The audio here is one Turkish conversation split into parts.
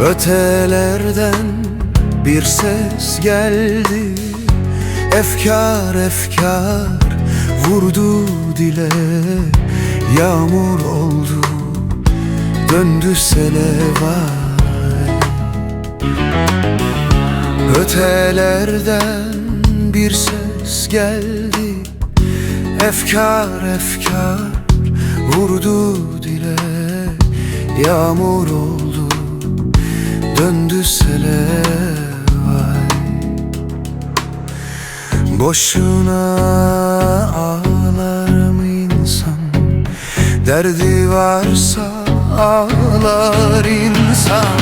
Ötelerden bir ses geldi. Efkar efkar vurdu dile. Yağmur oldu döndü sele vay Ötelerden bir ses geldi. Efkar efkar vurdu dile. Yağmur oldu döndü sele vay Boşuna ağlar mı insan? Derdi varsa ağlar insan.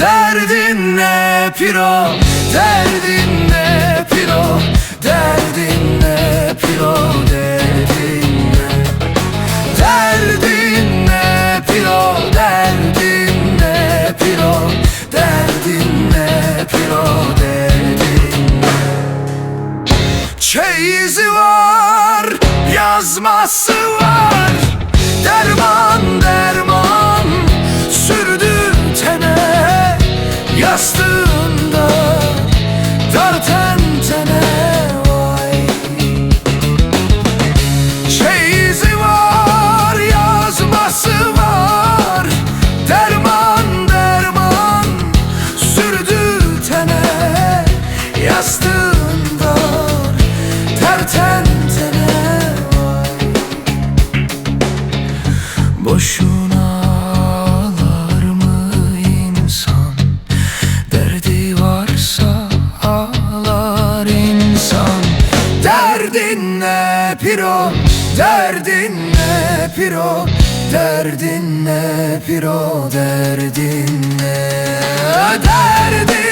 Derdin ne piro? Derdin ne Piro Derdin ne Çeyizi var Yazması Yastığında Terten tene vay Boşuna ağlar mı insan? Derdi varsa ağlar insan. Derdin ne piro? Derdin ne piro? Derdin ne piro? Derdin ne? Derdin